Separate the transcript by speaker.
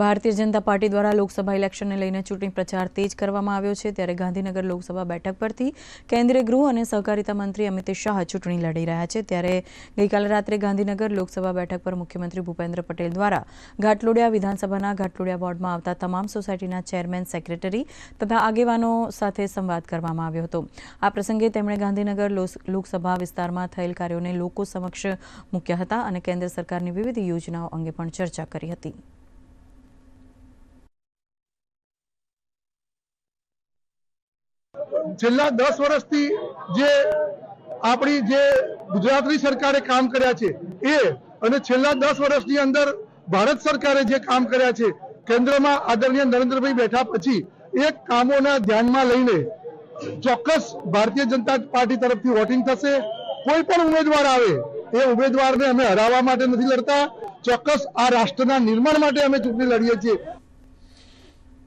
Speaker 1: Bharatiya Janata party દ્વારા લોકસભા ઇલેક્શનને લઈને ચૂંટણી પ્રચાર તેજ કરવામાં આવ્યો છે. ત્યારે ગાંધીનગર લોકસભા બેઠક પરથી કેન્દ્રીય ગૃહ અને સહકારિતા મંત્રી અમિત શાહ ચૂંટણી લડી રહ્યા છે. ત્યારે ગઈકાલે રાત્રે ગાંધીનગર લોકસભા બેઠક પર મુખ્યમંત્રી ભૂપેન્દ્ર પટેલ દ્વારા ઘાટલોડિયા વિધાનસભાના ઘાટલોડિયા વોર્ડમાં આવતા તમામ સોસાયટીના ચેરમેન, સેક્રેટરી તથા આગેવાનો સાથે સંવાદ કરવામાં આવ્યો હતો. આ પ્રસંગે તેમણે ગાંધીનગર લોકસભા વિસ્તારમાં થયેલ કાર્યોને લોકો સમક્ષ મૂક્યા હતા અને કેન્દ્ર સરકારની વિવિધ યોજનાઓ અંગે પણ ચર્ચા કરી હતી.
Speaker 2: છેલ્લા દસ વર્ષથી જે આપણી જે ગુજરાતની સરકારે કામ કર્યા છે, એ અને છેલ્લા દસ વર્ષની અંદર ભારત સરકારે જે કામ કર્યા છે, કેન્દ્રમાં આદરણીય નરેન્દ્રભાઈ બેઠા પછી, એ કામોના ધ્યાનમાં લઈને ચોક્કસ ભારતીય જનતા પાર્ટી તરફથી વોટિંગ થશે. કોઈ પણ ઉમેદવાર આવે, એ ઉમેદવારને અમે હરાવવા માટે નથી લડતા. ચોક્કસ આ રાષ્ટ્રના નિર્માણ માટે અમે ચૂંટણી લડીએ છીએ.